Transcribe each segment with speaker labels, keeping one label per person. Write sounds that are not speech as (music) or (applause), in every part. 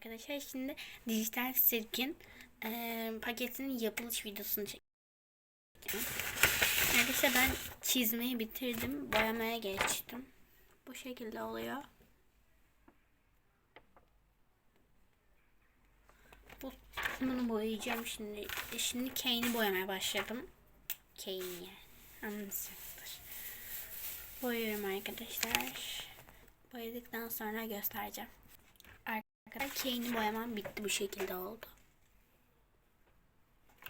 Speaker 1: Arkadaşlar şimdi dijital sirkin eee, paketinin yapılış videosunu çekeceğim. Arkadaşlar ben çizmeyi bitirdim. Boyamaya geçtim. Bu şekilde oluyor. Bu, bunu boyayacağım şimdi. Şimdi Kane'i boyamaya başladım. Kane'i. Anlayacaktır. Boyuyorum arkadaşlar. Boyadıktan sonra göstereceğim. Arkadaşlar Kane'i boyamam bitti bu şekilde oldu.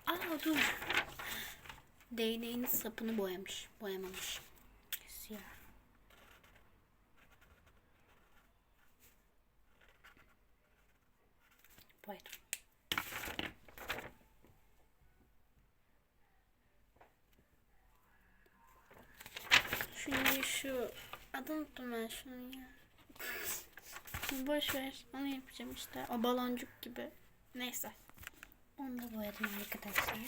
Speaker 1: Aa dur. Değneğin sapını boyamış. Boyamamış. Siyah. Boyadım. Şimdi şu adını unuttum ben şunun ya. (laughs) Boş ver. Onu yapacağım işte. O baloncuk gibi. Neyse. Onu da boyadım arkadaşlar.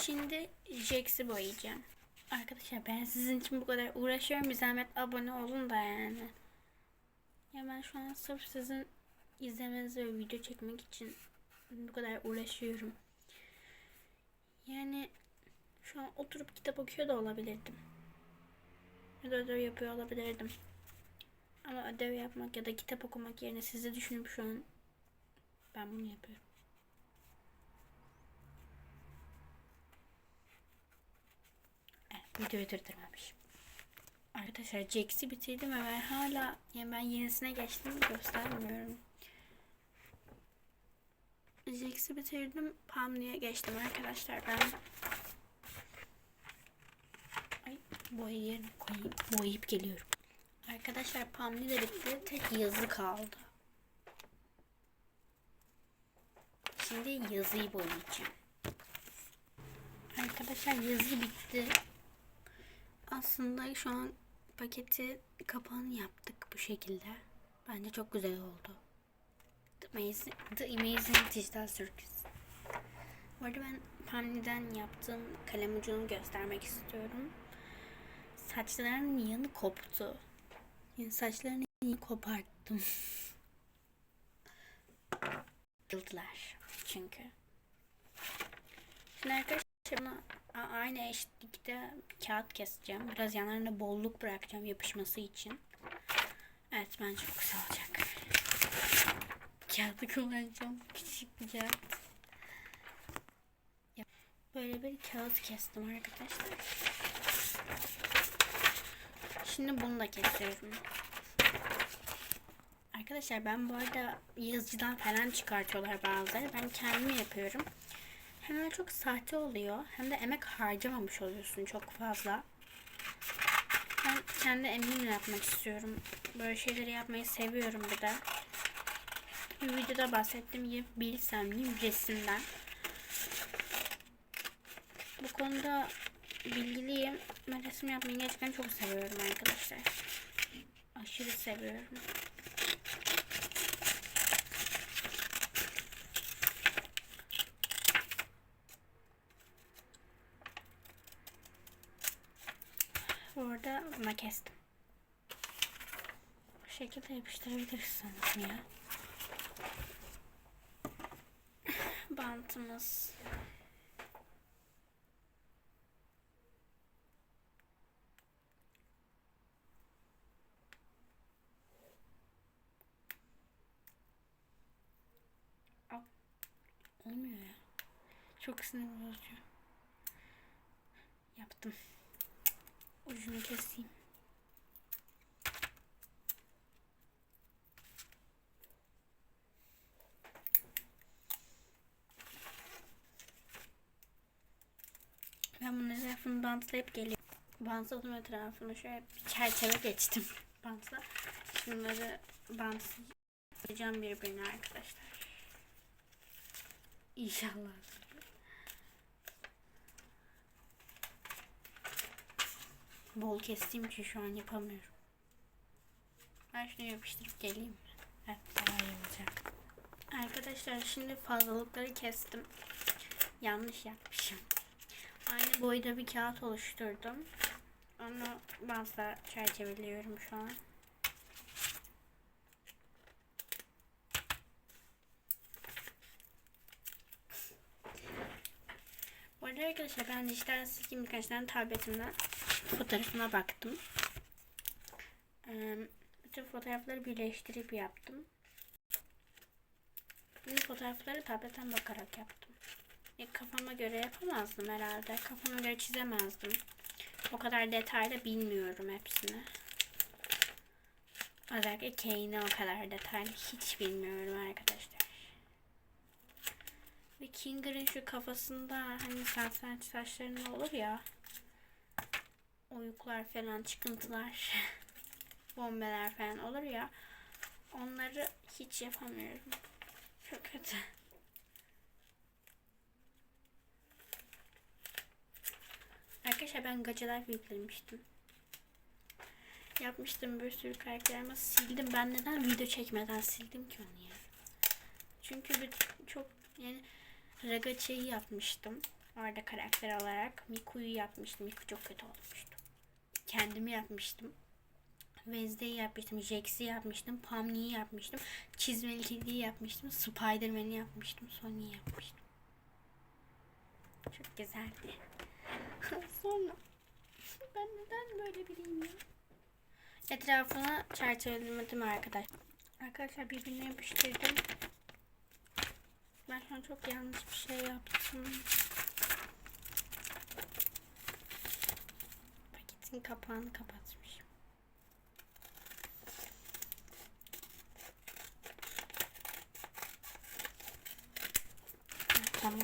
Speaker 1: Şimdi Jax'i boyayacağım. Arkadaşlar ben sizin için bu kadar uğraşıyorum. Bir zahmet abone olun da yani. Ya ben şu an sırf sizin izlemenizi ve video çekmek için bu kadar uğraşıyorum. Yani şu an oturup kitap okuyor da olabilirdim. Ya yapıyor olabilirdim. Ama ödev yapmak ya da kitap okumak yerine sizi düşünüp şu an ben bunu yapıyorum. Evet, videoyu durdurmamışım. Arkadaşlar Jax'i bitirdim ve ben hala yani ben yenisine geçtim göstermiyorum. Jax'i bitirdim. Pamli'ye geçtim arkadaşlar ben. Ay boya yerine koyayım. Boyayıp geliyorum. Arkadaşlar Pamli de bitti. Tek yazı kaldı. Şimdi yazıyı boyayacağım. Arkadaşlar yazı bitti. Aslında şu an paketi kapağını yaptık bu şekilde. Bence çok güzel oldu. The Amazing, The Amazing Digital Circus. Bu arada ben Pamli'den yaptığım kalem ucunu göstermek istiyorum. Saçlarının yanı koptu. Yani saçlarını iyi koparttım. Yıldılar çünkü. Şimdi arkadaşlar buna a- aynı eşitlikte kağıt keseceğim. Biraz yanlarına bolluk bırakacağım yapışması için. Evet bence çok güzel olacak. Kağıdı kullanacağım. Küçük bir kağıt. Böyle bir kağıt kestim arkadaşlar. Şimdi bunu da kesiyorum. Arkadaşlar ben bu arada yazıcıdan falan çıkartıyorlar bazıları. Ben kendim yapıyorum. Hem öyle çok sahte oluyor hem de emek harcamamış oluyorsun çok fazla. Ben kendi emeğimle yapmak istiyorum. Böyle şeyleri yapmayı seviyorum bir de. Bir videoda bahsettiğim gibi bilsem resimden. Bu konuda bilgiliyim. Ben resim yapmayı gerçekten çok seviyorum arkadaşlar. Aşırı seviyorum. Orada buna kestim. Bu şekilde yapıştırabiliriz sanırım ya. Bantımız. Çok sinir bozucu. Yaptım. Ucunu keseyim. Ben bunun etrafını bantlayıp geliyorum. Bantladım etrafını. Şöyle bir çerçeve geçtim (laughs) bantla. Şunları bantlayacağım birbirine arkadaşlar. İnşallah. Bol kestiğim için şu an yapamıyorum. Ben şunu yapıştırıp geleyim mi? Evet daha iyi olacak. Arkadaşlar şimdi fazlalıkları kestim. Yanlış yapmışım. Aynı boyda bir kağıt oluşturdum. Onu bantla çerçeveliyorum şu an. Böyle arkadaşlar ben dijital silgim birkaç tane tabletimden fotoğrafına baktım. Bütün fotoğrafları birleştirip yaptım. Şimdi fotoğrafları tabletten bakarak yaptım. E, kafama göre yapamazdım herhalde. Kafama göre çizemezdim. O kadar detaylı bilmiyorum hepsini. Özellikle Kane'i o kadar detaylı hiç bilmiyorum arkadaşlar. Ve Kinger'ın şu kafasında hani satranç saçlarında olur ya. Oyuklar falan, çıkıntılar, (laughs) bombeler falan olur ya. Onları hiç yapamıyorum. Çok kötü. Arkadaşlar ben Gacalar yüklemiştim. Yapmıştım bir sürü karakter sildim. Ben neden video çekmeden sildim ki onu ya? Çünkü bir, çok yani Ragacha'yı yapmıştım. Orada karakter olarak. Miku'yu yapmıştım. Miku çok kötü olmuştu. Kendimi yapmıştım. Wednesday'i yapmıştım. Jax'i yapmıştım. Pomni'yi yapmıştım. Çizmeli Kedi'yi yapmıştım. Spiderman'i yapmıştım. Sony'yi yapmıştım. Çok güzeldi. (laughs) Sonra ben neden böyle biriyim ya? Etrafına çerçevelemedim arkadaş. Arkadaşlar birbirine yapıştırdım. Ben şu an çok yanlış bir şey yaptım. Paketin kapağını kapatmışım. Tamam.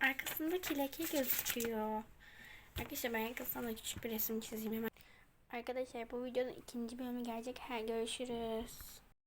Speaker 1: Arkasındaki leke gözüküyor. Arkadaşlar ben arkasından da küçük bir resim çizeyim hemen. Arkadaşlar bu videonun ikinci bölümü gelecek. Her görüşürüz.